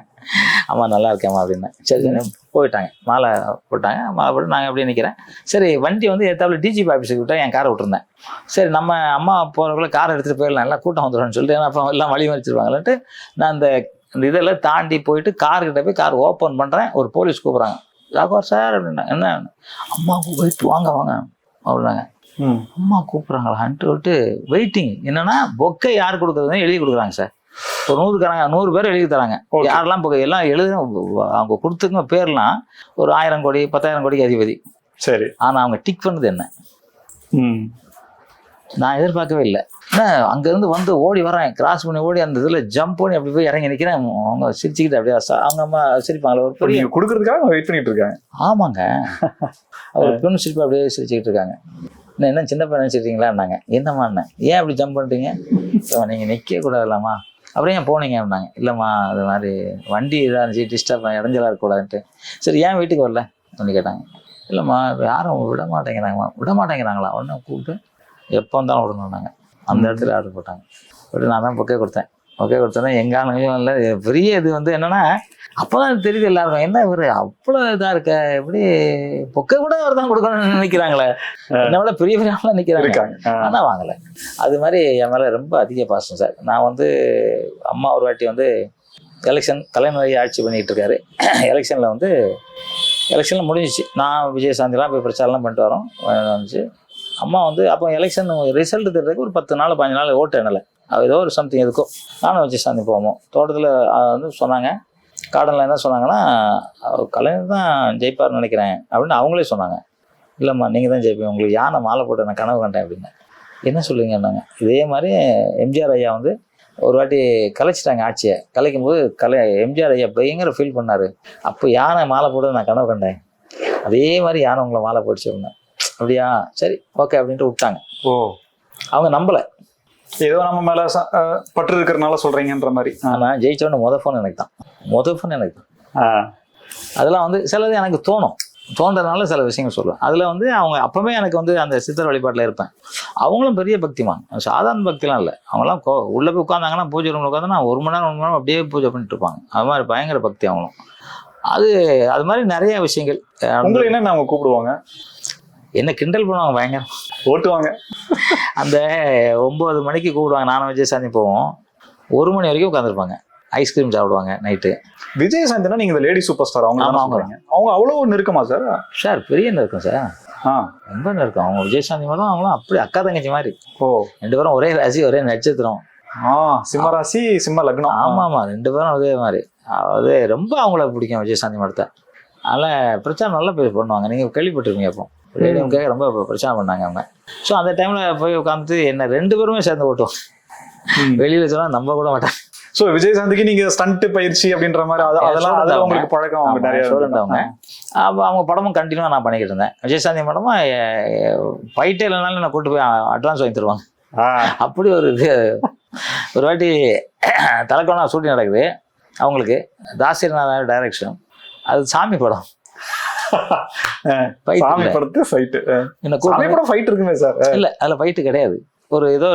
அம்மா நல்லா இருக்கேம்மா அப்படின்னு சரி போயிட்டாங்க. மாலை போட்டாங்க. மாலை போட்டு நாங்கள் அப்படியே நிற்கிறேன் சரி வண்டி வந்து ஏற்றாப்புல டிஜிபி ஆஃபீஸுக்கு விட்டா என் காரை விட்டுருந்தேன். சரி நம்ம அம்மா போகிறவங்கள காரை எடுத்துகிட்டு போயிடலாம். எல்லாம் கூட்டம் வந்துடும்னு சொல்லிட்டு ஏன்னா அப்போ எல்லாம் வழி மறிச்சிருவாங்களான்ட்டு நான் அந்த இந்த இதெல்லாம் தாண்டி போயிட்டு கார்கிட்ட போய் கார் ஓப்பன் பண்ணுறேன் ஒரு போலீஸ் கூப்பிட்றாங்க. ராகவர் சார் அப்படின்னா என்ன? அம்மா வெயிட் வாங்க வாங்க அப்படின்னாங்க. அம்மா கூப்பிட்றாங்களான்ட்டு விட்டு வெயிட்டிங் என்னன்னா பொக்கை யார் கொடுக்குறதுன்னு எழுதி கொடுக்குறாங்க சார். ஒரு நூறுக்காரங்க நூறு பேர் எழுதி தராங்க. யாரெல்லாம் பொக்கை எல்லாம் எழுத அவங்க கொடுத்துங்க பேர்லாம் ஒரு ஆயிரம் கோடி பத்தாயிரம் கோடிக்கு அதிபதி. சரி. ஆனால் அவங்க டிக் பண்ணது என்ன? ம். நான் எதிர்பார்க்கவே இல்லை. என்ன அங்கேருந்து வந்து ஓடி வரேன் கிராஸ் பண்ணி ஓடி அந்த இதில் ஜம்ப் பண்ணி அப்படி போய் இறங்கி நிற்கிறேன் அவங்க சிரிச்சுக்கிட்டு அப்படியே அவங்க அம்மா சிரிப்பாங்களே ஒரு இப்ப நீங்க கொடுக்கறதுக்காக வெயிட் பண்ணிட்டு இருக்காங்க. ஆமாங்க. அவர் பெண் சிரிப்பு அப்படியே சிரிச்சுக்கிட்டு இருக்காங்க. என்ன என்ன சின்ன பையன் நினச்சிட்டீங்களான்னாங்க என்னம்மாண்ணே ஏன் அப்படி ஜம்ப் பண்ணிட்டீங்க "இல்லம்மா, நீங்க நிற்க கூடாதுல்லம்மா. அப்புறம் ஏன் போனீங்க அப்படின்னாங்க இல்லைம்மா அது மாதிரி வண்டி இதாக இருந்துச்சு டிஸ்டர்ப் இடைஞ்சலாக இருக்கக்கூடாதுன்ட்டு. சரி ஏன் வீட்டுக்கு வரல? அப்படின்னு கேட்டாங்க. இல்லைம்மா யாரும் விட மாட்டேங்கிறாங்கம்மா. விட மாட்டேங்கிறாங்களா? உடனே கூப்பிட்டு எப்போ வந்தாலும் விடணுன்னாங்க அந்த இடத்துல ஆர்டர் போட்டாங்க. போட்டு நான் தான் பொக்கே கொடுத்தேன். பொக்கே கொடுத்தோன்னே எங்கள் ஆளுங்களும் இல்லை பெரிய இது வந்து என்னன்னா அப்போதான் தெரியுது எல்லாருக்கும் என்ன இவர்? அவ்வளோ இதாக இருக்க? எப்படி பொக்கை கூட அவர் தான் கொடுக்கணும்னு நினைக்கிறாங்களே? என்னை விட பெரிய பெரிய ஆளாக நிற்கிறாங்க. ஆனால் வாங்கலை. அது மாதிரி என் மேலே ரொம்ப அதிக பாசம் சார். நான் வந்து அம்மா ஒரு வாட்டி வந்து எலெக்ஷன் கலைஞரை ஆட்சி பண்ணிகிட்டு இருக்காரு. எலெக்ஷனில் வந்து எலெக்ஷனில் முடிஞ்சிச்சு. நான் விஜயசாந்திலாம் போய் பிரச்சாரம்லாம் பண்ணிட்டு வரோம். வந்துச்சு. அம்மா வந்து அப்போ எலெக்ஷன் ரிசல்ட் தெரிறதுக்கு ஒரு பத்து நாள் பதினஞ்சு நாள் ஓட்டு எண்ணலை. அது ஏதோ ஒரு சம்திங் எதுக்கோ. நானும் விஜயசாந்தி போவோம் தோட்டத்தில் வந்து சொன்னாங்க. கார்டனில் என்ன சொன்னாங்கன்னா கலைஞர் தான் ஜெயிப்பார்னு நினைக்கிறேன். அப்படின்னு அவங்களே சொன்னாங்க. இல்லைம்மா நீங்கள் தான் ஜெயிப்பீங்க. உங்களுக்கு யானை மாலை போட்டு நான் கனவு கண்டேன் அப்படின்னு. என்ன சொல்லுவீங்கன்னாங்க. இதே மாதிரி எம்ஜிஆர் ஐயா வந்து ஒரு வாட்டி கலைச்சிட்டாங்க ஆட்சியை. கலைக்கும் போது கலை எம்ஜிஆர் ஐயா பயங்கர ஃபீல் பண்ணார். அப்போ யானை மாலை போட்டு நான் கனவு கண்டேன். அதே மாதிரி யானை உங்களை மாலை போட்டுச்சு அப்படின்னா. அப்படியா? சரி ஓகே அப்படின்ட்டு விட்டாங்க. ஓ. அவங்க நம்பலை. ஏதோ நம்ம மேல பற்று இருக்கிறனால சொல்றீங்கன்ற மாதிரி. ஆ. ஆனால் ஜெயிச்சோன்னு முத ஃபோன் எனக்கு தான். முத ஃபோன் எனக்கு தான். அதெல்லாம் வந்து சிலது எனக்கு தோணும். தோன்றதுனால சில விஷயங்கள் சொல்லுவேன். அதில் வந்து அவங்க அப்போவே எனக்கு வந்து அந்த சித்தர் வழிபாட்டில் இருப்பேன். அவங்களும் பெரிய பக்திமான். சாதாரண பக்திலாம் இல்லை. அவங்களாம் கோ உள்ளே போய் உட்காந்தாங்கன்னா பூஜை ரூமில் உட்காந்து ஒரு மணி நேரம் ஒரு மணி நேரம் அப்படியே பூஜை பண்ணிட்டு இருப்பாங்க. அது மாதிரி பயங்கர பக்தி அவங்களும். அது அது மாதிரி நிறைய விஷயங்கள். உங்களை என்ன அவங்க கூப்பிடுவாங்க? என்ன கிண்டல் பண்ணுவாங்க பயங்கரம். ஓட்டுவாங்க. அந்த ஒம்பது மணிக்கு கூப்பிடுவாங்க. நானும் விஜயசாந்தி போவோம். ஒரு மணி வரைக்கும் உட்காந்துருப்பாங்க ஐஸ்கிரீம் சாப்பிடுவாங்க நைட்டு விஜயசாந்தினா நீங்க இந்த லேடி சூப்பர் ஸ்டார் அவங்க அவங்க. அவங்க அவ்வளவு நெருக்கமா சார் சார் பெரிய நெருக்கம் சார் ஆ. ரொம்ப நெருக்கம். அவங்க விஜயசாந்தி மேடம் அவங்களும் அப்படி அக்கா தங்கச்சி மாதிரி. ஓ. ரெண்டு பேரும் ஒரே ராசி ஒரே நட்சத்திரம். ஆ சிம்மராசி சிம்ம லக்னம். ஆமா ஆமா. ரெண்டு பேரும் அதே மாதிரி. அது ரொம்ப அவங்கள பிடிக்கும் விஜயசாந்தி மடத்தை அதனால் பிரச்சாரம் நல்லா பேர் பண்ணுவாங்க. நீங்கள் கேள்விப்பட்டிருப்பீங்க அப்போ. ரேடியோக்காக ரொம்ப பிரச்சாரம் பண்ணாங்க அவங்க ஸோ அந்த டைமில் போய் உட்காந்துட்டு என்ன ரெண்டு பேருமே சேர்ந்து ஓட்டுவோம். வெளியில் சொன்னால் நம்ப கூட மாட்டாங்க சோ விஜயசாந்திக்கு நீங்க ஸ்டண்ட் பயிற்சி அப்படின்ற மாதிரி அதெல்லாம் student அதுல அவங்க. உங்களுக்கு பழக்கம் அவங்க நிறைய. இருந்திருக்கும். அப்போ அவங்க படமும் கண்டினியூவாக நான் பண்ணிக்கிட்டு இருந்தேன் விஜயசாந்தி மேடமும் ஃபைட்டே இல்லைனாலும் நான் கூட்டு போய் அட்வான்ஸ் வாங்கி தருவாங்க. அப்படி ஒரு இது ஒரு வாட்டி தலைக்கோணா ஷூட்டிங் நடக்குது அவங்களுக்கு தாசிரநாத டைரக்ஷன் அது சாமி படம் சாமி. படத்து ஃபைட் என்ன சாமி கூட்டு படம் ஃபைட் இருக்குமே சார் இல்லை அதில் ஃபைட்டு கிடையாது. ஒரு ஏதோ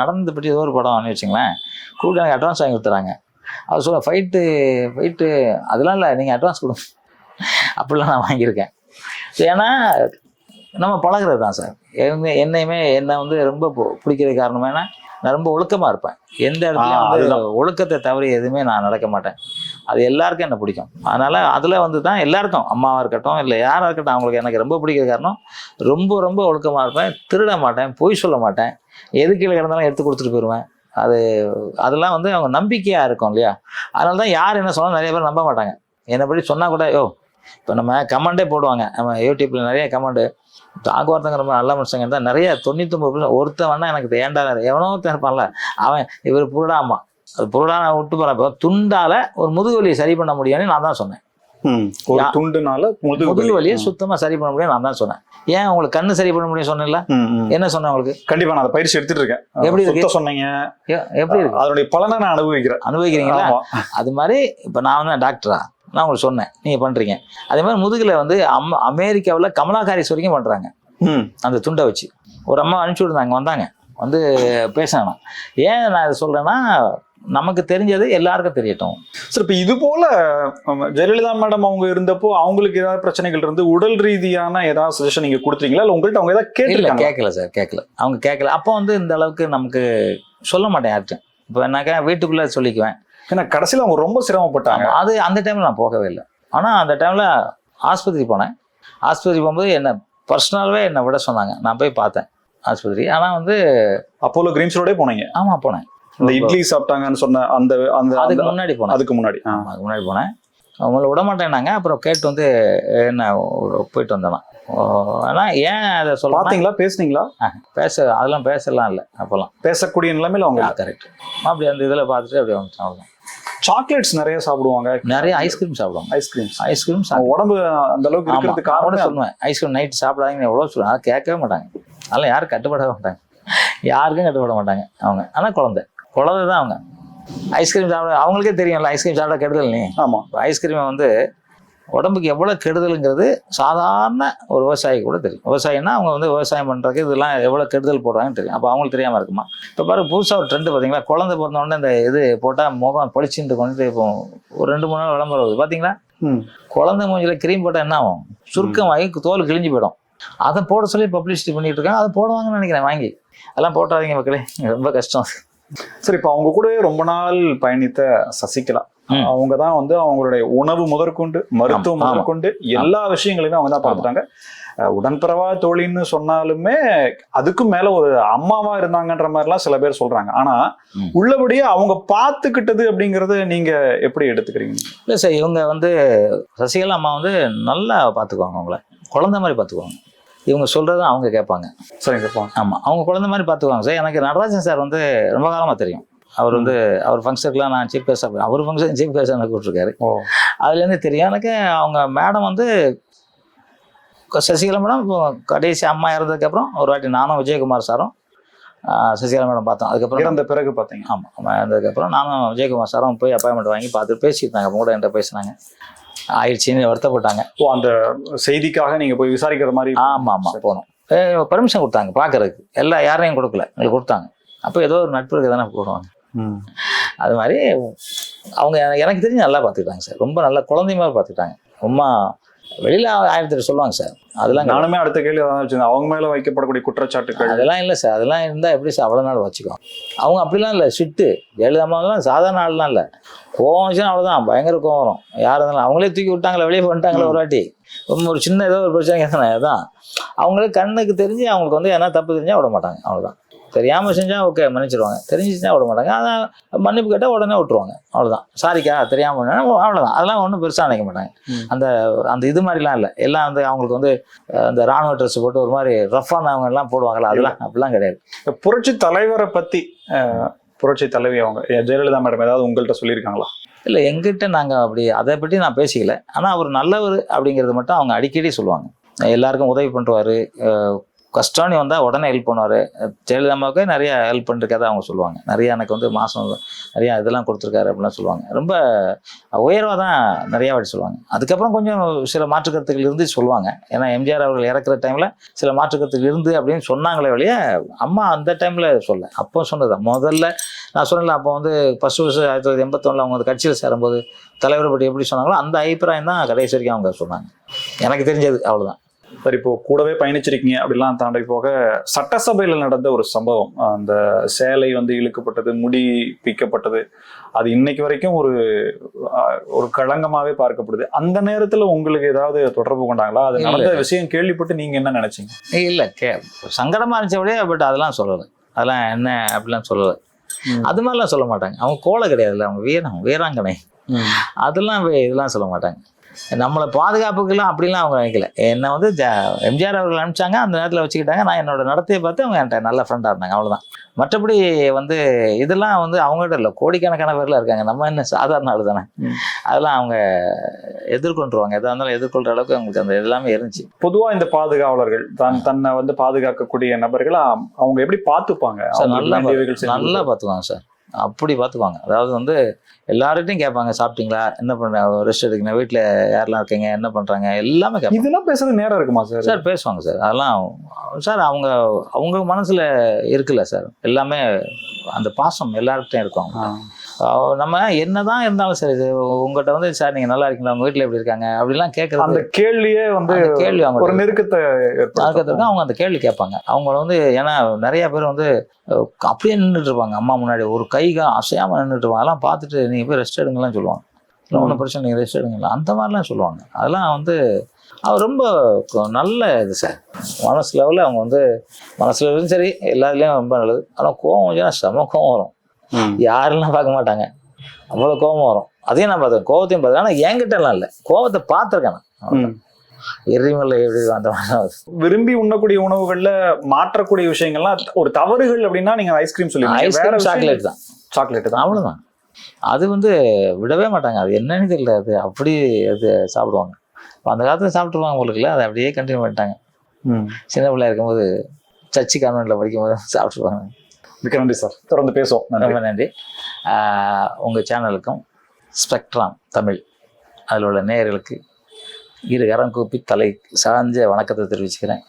நடந்து பற்றி ஏதோ ஒரு படம் வச்சுங்களேன். கூப்பிட்டு எனக்கு அட்வான்ஸ் வாங்கி கொடுத்துறாங்க. அவர் சொல்ல ஃபைட்டு ஃபைட்டு அதெல்லாம் இல்லை நீங்கள் அட்வான்ஸ் கொடுங்க. அப்படிலாம் நான் வாங்கியிருக்கேன். ஏன்னா நம்ம பழகுறது தான் சார் என்ன என்னையுமே என்னை வந்து ரொம்ப பிடிக்கிற காரணம் என்ன? நான் ரொம்ப ஒழுக்கமாக இருப்பேன். எந்த இடத்துலையும் ஒழுக்கத்தை தவிர எதுவுமே நான் நடக்க மாட்டேன். அது எல்லாருக்கும் என்ன பிடிக்கும். அதனால் அதில் வந்து தான் எல்லாருக்கும். அம்மாவாக இருக்கட்டும் இல்லை யாராக இருக்கட்டும் அவங்களுக்கு எனக்கு ரொம்ப பிடிக்கிற காரணம் ரொம்ப ரொம்ப ஒழுக்கமாக இருப்பேன் திருட மாட்டேன் பொய் சொல்ல மாட்டேன். எது கீழே கிடந்தாலும் எடுத்து கொடுத்துட்டு போயிடுவேன் அது அதெல்லாம் வந்து அவங்க நம்பிக்கையாக இருக்கும் இல்லையா? அதனால தான் யார் என்ன சொன்னாலும் நிறைய பேர் நம்ப மாட்டாங்க. என்னை படி சொன்னால் கூட யோ இப்போ நம்ம கமெண்டே போடுவாங்க. நம்ம யூடியூப்பில் நிறைய கமெண்டு. தாக்குவார்த்தங்க ரொம்ப நல்ல மனுஷங்க தான் நிறைய தொண்ணூத்தொம்பது ஒருத்தன் வேணா எனக்கு தேண்டா எவனோ ஒருத்தன் இருப்பான்ல அவன் இவர் புருடாமா? அது நான் விட்டு போகிறப்ப துண்டால ஒரு முதுகு வலியை சரி பண்ண முடியும்னு நான் தான் சொன்னேன். ஒரு துண்டுனால முதுகு முதுகு வலி. வலியை சுத்தமாக சரி பண்ண முடியும் நான் தான் சொன்னேன். ஏன் உங்களுக்கு கண்ணு சரி பண்ண முடியும் ம். என்ன சொன்னேன் உங்களுக்கு? கண்டிப்பா நான் அந்த பயிற்சி எடுத்துட்டு இருக்கேன். எப்படி இருக்கு? சொன்னீங்க. எப்படி இருக்கு? அதனுடைய பலனை நான் அனுபவிக்கிறேன். அனுபவிக்கிறீங்களா. அது மாதிரி இப்போ நான் வந்து டாக்டரா? நான் உங்களுக்கு சொன்னேன். நீங்கள் பண்ணுறீங்க அதே மாதிரி முதுகில் வந்து அம் அமெரிக்காவில் கமலா ஹாரிஸ் வரைக்கும் பண்ணுறாங்க ம். அந்த துண்டை வச்சு. ஒரு அம்மா அனுப்பிச்சி விடுந்தாங்க வந்தாங்க. வந்து பேசினாங்க ஏன் நான் இதை சொல்கிறேன்னா நமக்கு தெரிஞ்சது எல்லாருக்கும் தெரியட்டும். சரி இப்ப இது போல ஜெயலலிதா மேடம் அவங்க இருந்தப்போ அவங்களுக்கு ஏதாவது பிரச்சனைகள் இருந்து உடல் ரீதியான ஏதாவது சஜஷன் நீங்க கொடுத்தீங்களா? இல்ல உங்கள்ட்ட அவங்க ஏதாவது கேட்டிருக்காங்க கேட்கல சார் கேட்கல அவங்க கேட்கல அப்போ வந்து இந்த அளவுக்கு நமக்கு சொல்ல மாட்டேன் யார்கிட்டும் இப்போ என்னாக்கா வீட்டுக்குள்ளே சொல்லிக்குவேன். ஏன்னா கடைசியில அவங்க ரொம்ப சிரமப்பட்டாங்க. அது அந்த டைம்ல நான் போகவே இல்லை. ஆனா அந்த டைம்ல ஆஸ்பத்திரி போனேன். ஆஸ்பத்திரி போகும்போது என்ன பர்சனலாகவே என்னை விட சொன்னாங்க. நான் போய் பார்த்தேன் ஆஸ்பத்திரி. ஆனா வந்து அப்போலோ ரோடே போனீங்க? ஆமா போனேன். இந்த இட்லி சாப்பிட்டாங்கன்னா சொன்ன அந்த அந்த அதுக்கு முன்னாடி போனேன். அதுக்கு முன்னாடி. அதுக்கு முன்னாடி போனேன். அவங்கள விட மாட்டேன்னாங்க. அப்புறம் கேட்டு வந்து என்ன போயிட்டு வந்தேன்? ஆனா ஏன் அதை சொல்ல பாத்தீங்களா? பேசுனீங்களா? பேச அதெல்லாம் பேசலாம் இல்லை அப்போல்லாம் பேசக்கூடிய நிலைமையில அவங்க கரெக்ட் அப்படி அந்த இதில் பார்த்துட்டு அப்படியே வந்துட்டேன் அவ்வளோதான் சாக்லேட்ஸ் நிறைய சாப்பிடுவாங்க. நிறைய ஐஸ்கிரீம் சாப்பிடுவாங்க. ஐஸ்கிரீம் அவங்க உடம்பு அந்த அளவுக்கு இருக்கிறதுக்கு காரணம் சொல்லுவேன். ஐஸ்கிரீம் நைட் சாப்பிடாதீங்க எவ்வளோ சொல்லுவேன். அதை கேட்கவே மாட்டாங்க. அதெல்லாம் யாரும் கட்டுப்பட மாட்டாங்க. யாருக்கும் கட்டுப்பட மாட்டாங்க அவங்க. ஆனால் குழந்தை. குழந்தை தான் அவங்க ஐஸ்கிரீம் சாப்பிட அவங்களுக்கே தெரியும்ல ஐஸ்கிரீம் சாப்பிட கெடுதல் நீ. ஆமா. ஐஸ்கிரீமை வந்து உடம்புக்கு எவ்வளோ கெடுதலுங்கிறது சாதாரண ஒரு விவசாயிக்கு கூட தெரியும். விவசாயின்னா அவங்க வந்து விவசாயம் பண்ணுறதுக்கு இதெல்லாம் எவ்வளோ கெடுதல் போடுறாங்கன்னு தெரியும். அப்போ அவங்களுக்கு தெரியாமல் இருக்குமா? இப்போ பாருங்க புதுசாக ஒரு ட்ரெண்டு பார்த்தீங்களா குழந்தை பிறந்த உடனே இந்த இது போட்டால் முகம் பொழிச்சுட்டு கொண்டு இப்போ ஒரு ரெண்டு மூணு நாள் விளம்பரம் வருது. பார்த்தீங்களா. குழந்தை மூஞ்சில க்ரீம் போட்டால் என்ன ஆகும்? சுருக்கமாகி தோல் கிழிஞ்சு போயிடும். அதை போட சொல்லி பப்ளிசிட்டி பண்ணிட்டு இருக்காங்க. அதை போடுவாங்கன்னு நினைக்கிறேன் வாங்கி. அதெல்லாம் போட்டாதீங்க மக்களே. ரொம்ப கஷ்டம். சரி இப்ப அவங்க கூடவே ரொம்ப நாள் பயணித்த சசிகலா. அவங்க தான் வந்து அவங்களுடைய உணவு முதற்கொண்டு மருத்துவம். முதற்கொண்டு எல்லா விஷயங்களையுமே அவங்க தான் பார்த்துட்டாங்க. உடன்பிறவா தோழின்னு சொன்னாலுமே அதுக்கும் மேல ஒரு அம்மாவா இருந்தாங்கன்ற மாதிரிலாம் சில பேர் சொல்றாங்க. ஆனா. உள்ளபடியே அவங்க பார்த்துக்கிட்டது அப்படிங்கறத நீங்க எப்படி எடுத்துக்கிறீங்க? இல்லை சார் இவங்க வந்து சசிகலா அம்மா வந்து நல்லா பார்த்துக்குவாங்க அவங்கள. குழந்தை மாதிரி பார்த்துக்குவாங்க. இவங்க சொல்கிறத அவங்க கேட்பாங்க. சரிங்கப்பா ஆமாம் அவங்க குழந்தை மாதிரி பார்த்துக்குவாங்க. சார் எனக்கு நடராஜன் சார் வந்து ரொம்ப காலமாக தெரியும். அவர் வந்து அவர் ஃபங்க்ஷனுக்குலாம் நான் சீஃப் கெஸ்ட் அவர் ஃபங்க்ஷன் சீஃப் கெஸ்ட் எனக்கு கூப்பிட்ருக்காரு ஓ. அதுலேருந்து தெரியும். எனக்கு அவங்க மேடம் வந்து சசிகலா மேடம் கடைசி அம்மா இறந்ததுக்கப்புறம் ஒரு வாட்டி நானும் விஜயகுமார் சாரும் சசிகலா மேடம் பார்த்தோம். அதுக்கப்புறம் இறந்த பிறகு பாத்தீங்க ஆமாம் அம்மா இறந்ததுக்கப்புறம் நானும் விஜயகுமார் சாரும் போய் அப்பாயின்மெண்ட் வாங்கி பார்த்து பேசியிருந்தாங்க அவங்க கூட என்கிட்ட பேசினாங்க. ஆயிடுச்சின்னு வருத்தப்பட்டாங்க. ஓ அந்த செய்திக்காக நீங்க போய் விசாரிக்கிற மாதிரி ஆமாம் ஆமாம் போனோம். பர்மிஷன் கொடுத்தாங்க பார்க்கறதுக்கு. எல்லா யாரையும் கொடுக்கல. எங்களுக்கு கொடுத்தாங்க. அப்போ ஏதோ ஒரு நட்பு தானே போடுவாங்க. ம். அது மாதிரி அவங்க எனக்கு- தெரிஞ்சு நல்லா பார்த்துக்கிட்டாங்க சார். ரொம்ப நல்ல குழந்தை மாதிரி பார்த்துக்கிட்டாங்க. ரொம்ப வெளியில் ஆயிரத்தி எட்டு சொல்லுவாங்க சார். அதெல்லாம். நானுமே அடுத்த கேள்வி அதான் வச்சிருந்தேன். அவங்க மேல வைக்கப்படக்கூடிய குற்றச்சாட்டுகள். அதெல்லாம் இல்லை சார். அதெல்லாம் இருந்தால் எப்படி சார் அவ்வளோ நாள் வச்சுக்குவோம் அவங்க அப்படிலாம் இல்லை. ஸ்விட்டு ஜெயலலிதாமாவெல்லாம் சாதாரண ஆள்லாம் இல்லை. கோவம் வந்துச்சுன்னா அவ்வளோதான் பயங்கர கோவம் வரும். யார் இருந்தாலும். அவங்களே தூக்கி விட்டாங்களே வெளியே பண்ணிட்டாங்களே ஒரு வாட்டி. ரொம்ப ஒரு சின்ன ஏதோ ஒரு பிரச்சனை அதான். அவங்களே கண்ணுக்கு தெரிஞ்சு அவங்களுக்கு வந்து என்ன தப்பு தெரிஞ்சால் விட மாட்டாங்க. அவ்வளோதான் தெரியாமல் செஞ்சால் ஓகே மன்னிச்சிருவாங்க. தெரிஞ்சிச்சுன்னா விட மாட்டாங்க. அதான் மன்னிப்பு கேட்டால் உடனே விட்டுருவாங்க. அவ்வளோதான் சாரிக்கா தெரியாமல் அவ்வளோதான் அதெல்லாம் ஒன்றும் பெருசாக நினைக்க மாட்டாங்க. அந்த அந்த இது மாதிரிலாம் இல்லை. எல்லாம் வந்து அவங்களுக்கு வந்து அந்த ராணுவ ட்ரெஸ் போட்டு ஒரு மாதிரி ரஃப்பானவங்க எல்லாம் போடுவாங்களா அதெல்லாம் அப்படிலாம் கிடையாது. புரட்சி தலைவரை பத்தி அஹ், புரட்சி தலைவி அவங்க ஜெயலலிதா மேடம் ஏதாவது உங்கள்கிட்ட சொல்லியிருக்காங்களா? இல்லை எங்கிட்ட நாங்கள் அப்படி அதை பற்றி நான் பேசிக்கல. ஆனால் அவர் நல்லவர் அப்படிங்கிறது மட்டும் அவங்க அடிக்கடி சொல்லுவாங்க. எல்லாருக்கும் உதவி பண்ணுவார் கஷ்டம்னு வந்தால் உடனே ஹெல்ப் பண்ணுவார். ஜெயலலிதாவுக்கு நிறைய ஹெல்ப் பண்ணிருக்கதை அவங்க சொல்லுவாங்க. நிறைய எனக்கு வந்து மாதம் நிறையா இதெல்லாம் கொடுத்துருக்காரு அப்படிலாம் சொல்லுவாங்க. ரொம்ப உயர்வாக தான் நிறையா வாட்டி சொல்லுவாங்க. அதுக்கப்புறம் கொஞ்சம் சில மாற்றுக்கருத்துக்கள் இருந்து சொல்லுவாங்க. ஏன்னா எம்ஜிஆர் அவர்கள் இறக்குற டைமில் சில மாற்றுக்கருத்துக்கள் இருந்து அப்படின்னு சொன்னாங்களே வழிய அம்மா அந்த டைமில் சொல்ல. அப்போ சொன்னது. முதல்ல நான் சொன்னல அப்போ வந்து ஃபர்ஸ்ட் வருஷம் ஆயிரத்தி தொள்ளாயிரத்தி எண்பத்தொன்னில் அவங்க வந்து கட்சியில் சேரும்போது தலைவரை பற்றி எப்படி சொன்னாங்களோ அந்த அபிப்பிராயம் தான் கடைசி வரைக்கும் அவங்க சொன்னாங்க. எனக்கு தெரிஞ்சது அவ்வளோதான் சரி இப்போ கூடவே பயணிச்சிருக்கீங்க அப்படிலாம் தாண்டி போக சட்டசபையில் நடந்த ஒரு சம்பவம் அந்த சேலை வந்து இழுக்கப்பட்டது முடி பிக்கப்பட்டது அது இன்னைக்கு வரைக்கும் ஒரு ஒரு களங்கமாவே பார்க்கப்படுது. அந்த நேரத்துல உங்களுக்கு ஏதாவது தொடர்பு கொண்டாங்களா? அது. நடந்த விஷயம் கேள்விப்பட்டு நீங்க என்ன நினைச்சீங்க? இல்லை கே சங்கடமாக இருந்துச்சபடியே பட் அதெல்லாம் சொல்லலை. அதெல்லாம் என்ன அப்படிலாம் சொல்லலை. அது மாதிரிலாம் சொல்ல மாட்டாங்க. அவங்க கோலை கிடையாதுல்ல அவங்க வீரம் வீராங்கனை. அதெல்லாம் இதெல்லாம் சொல்ல மாட்டாங்க. நம்மளை பாதுகாப்புக்கெல்லாம் அப்படிலாம் அவங்க நினைக்கல. என்னை வந்து ஜ எம்ஜிஆர் அவர்கள் அனுப்பிச்சாங்க. அந்த நேரத்தில் வச்சுக்கிட்டாங்க. நான் என்னோட நடத்தையை பார்த்து அவங்க என்கிட்ட நல்ல ஃப்ரெண்டாக இருந்தாங்க. அவ்வளோதான் மற்றபடி வந்து இதெல்லாம் வந்து அவங்ககிட்ட இல்லை. கோடிக்கணக்கான பேர்லாம் இருக்காங்க. நம்ம என்ன சாதாரண ஆள் தானே. அதெல்லாம் அவங்க எதிர்கொண்டுருவாங்க. எதாக இருந்தாலும் எதிர்கொள்கிற அளவுக்கு அவங்களுக்கு அந்த எல்லாமே இருந்துச்சு. பொதுவா இந்த பாதுகாவலர்கள் தான் தன்னை வந்து பாதுகாக்கக்கூடிய நபர்கள் அ- அவங்க எப்படி பார்த்துப்பாங்க? சார் நல்லா நல்லா பார்த்துக்குவாங்க சார். அப்படி பார்த்துக்குவாங்க அதாவது வந்து எல்லார்கிட்டையும் கேட்பாங்க சாப்பிட்டீங்களா? என்ன பண்ணுற ரெஸ்ட் எடுக்கணும். வீட்டில் யாரெல்லாம் இருக்கீங்க? என்ன பண்ணுறாங்க எல்லாமே கேட்பாங்க. இதெல்லாம் பேசுறது நேரம் இருக்குமா சார்? சார் பேசுவாங்க சார். அதெல்லாம் சார் அவங்க அவங்க மனசில் இருக்குல்ல சார். எல்லாமே அந்த பாசம் எல்லார்கிட்டையும் இருக்கும். நம்ம என்னதான் இருந்தாலும் சரி இது உங்கள்கிட்ட வந்து சார் நீங்க நல்லா இருக்கீங்களா? உங்க வீட்டுல எப்படி இருக்காங்க? அப்படிலாம் அந்த கேட்கறது கேள்வியே வந்து அந்த கேள்வி ஒரு அவங்க நெருக்கத்தை ஏற்படுத்தும். அதுக்கப்புறம் அவங்க அந்த கேள்வி கேட்பாங்க. அவங்க வந்து ஏன்னா நிறைய பேர் வந்து அப்படியே நின்றுட்டு இருப்பாங்க. அம்மா முன்னாடி ஒரு கைக அசையாம நின்றுட்டு இருப்பாங்க. அதெல்லாம் பார்த்துட்டு நீங்க போய் ரெஸ்ட் எடுங்கலாம் சொல்லுவாங்க. இல்லை ஒன்றும் பிரச்சனை நீங்கள் ரெஸ்ட் எடுங்களா அந்த மாதிரிலாம் சொல்லுவாங்க. அதெல்லாம் வந்து அவர் ரொம்ப நல்ல இது சார் மனசு லெவலில் அவங்க வந்து மனசு லெவலும் சரி எல்லாத்துலேயும் ரொம்ப நல்லது. ஆனால் கோவம் வந்துச்சுன்னா செம கோவம் வரும். யாரெல்லாம் பார்க்க மாட்டாங்க. அவ்வளோ கோவம் வரும். அதையும் நான் பார்த்தேன். கோவத்தையும் பார்த்தேன். ஆனால் என்கிட்டலாம் இல்லை. கோவத்தை பார்த்துருக்கேன் நான். எரிமலை எப்படி அந்த விரும்பி உண்ணக்கூடிய உணவுகள்ல மாற்றக்கூடிய விஷயங்கள்லாம் ஒரு தவறுகள் அப்படின்னா நீங்க ஐஸ்கிரீம் சொல்லி ஐஸ்கிரீம் சாக்லேட் தான். சாக்லேட் தான். அவ்வளோதான் அது வந்து விடவே மாட்டாங்க. அது என்னன்னு தெரியல. அது அப்படி அது சாப்பிடுவாங்க. அந்த காலத்துல சாப்பிட்டுருவாங்க உங்களுக்கு அதை அப்படியே கண்டினியூ பண்ணிட்டாங்க. சின்ன பிள்ளையா இருக்கும்போது சர்ச்சு கான்வென்ட்ல படிக்கும்போது சாப்பிட்டுருவாங்க. மிக்க நன்றி சார். தொடர்ந்து பேசுவோம். ரொம்ப நன்றி. உங்கள் சேனலுக்கும் ஸ்பெக்ட்ராம் தமிழ். அதில் உள்ள நேயர்களுக்கு இரு கரம் கூப்பி தலை சாஞ்ச வணக்கத்தை தெரிவிச்சுக்கிறேன்.